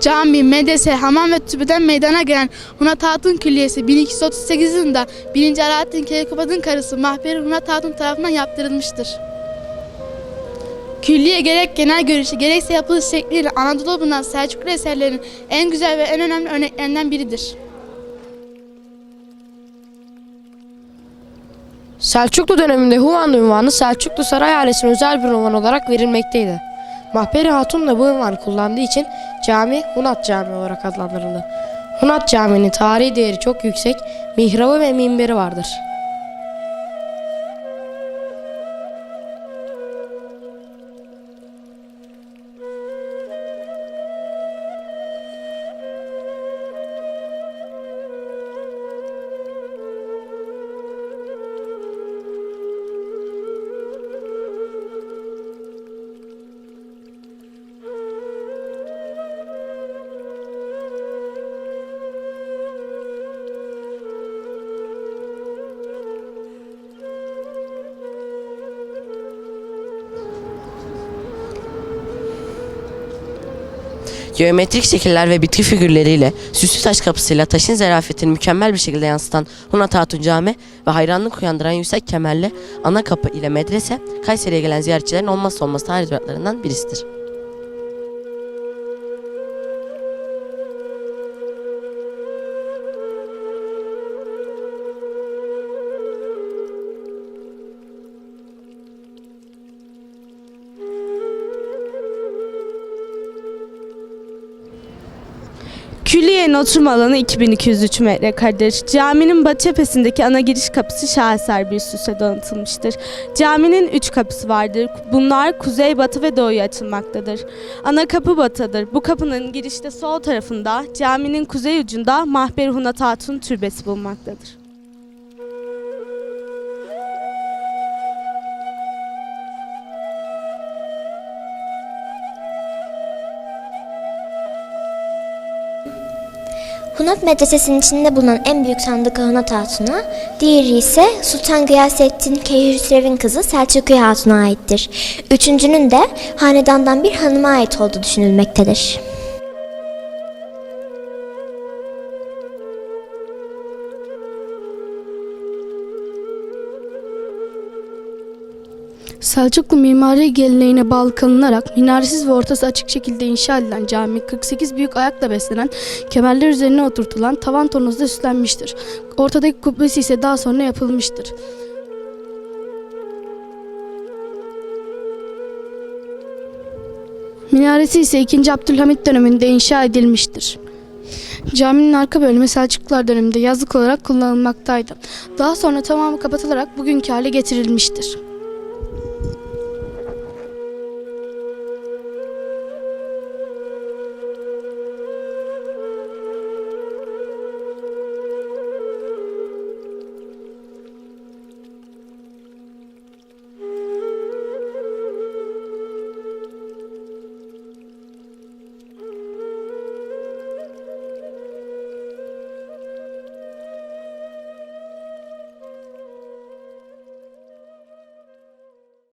Cami, medrese, hamam ve türbeden meydana gelen Hunat Hatun Külliyesi 1238 yılında 1. Alaaddin Keykubat'ın karısı Mahperi Hunat Hatun tarafından yaptırılmıştır. Külliye gerek genel görüşü gerekse yapılış şekliyle Anadolu bulunan Selçuklu eserlerinin en güzel ve en önemli örneklerinden biridir. Selçuklu döneminde Huvan ünvanı Selçuklu Saray ailesine özel bir ünvan olarak verilmekteydi. Mahperi Hatun da bu ünvanı kullandığı için cami Hunat Camii olarak adlandırıldı. Hunat Camii'nin tarihi değeri çok yüksek, mihrabı ve minberi vardır. Geometrik şekiller ve bitki figürleriyle süslü taş kapısıyla taşın zarafetini mükemmel bir şekilde yansıtan Hunat Hatun Cami ve hayranlık uyandıran yüksek kemerli ana kapı ile medrese Kayseri'ye gelen ziyaretçilerin olmazsa olmaz tarih duraklarından birisidir. Külliye'nin oturma alanı 2203 metrekaredir. Caminin batı cephesindeki ana giriş kapısı şaheser bir süse donatılmıştır. Caminin üç kapısı vardır. Bunlar kuzey, batı ve doğuya açılmaktadır. Ana kapı batıdır. Bu kapının girişte sol tarafında, caminin kuzey ucunda Mahber Hunat Hatun türbesi bulunmaktadır. Hunat Medresesi'nin içinde bulunan en büyük sandık Hunat Hatun'a, diğeri ise Sultan Gıyasettin Keyhüsrev'in kızı Selçuklu Hatun'a aittir. Üçüncünün de hanedandan bir hanıma ait olduğu düşünülmektedir. Selçuklu mimari geleneğine bağlı kalınarak minaresiz ve ortası açık şekilde inşa edilen cami 48 büyük ayakla beslenen kemerler üzerine oturtulan tavan tonuzda süslenmiştir. Ortadaki kubbesi ise daha sonra yapılmıştır. Minaresi ise 2. Abdülhamit döneminde inşa edilmiştir. Caminin arka bölümü Selçuklular döneminde yazlık olarak kullanılmaktaydı. Daha sonra tamamı kapatılarak bugünkü hale getirilmiştir.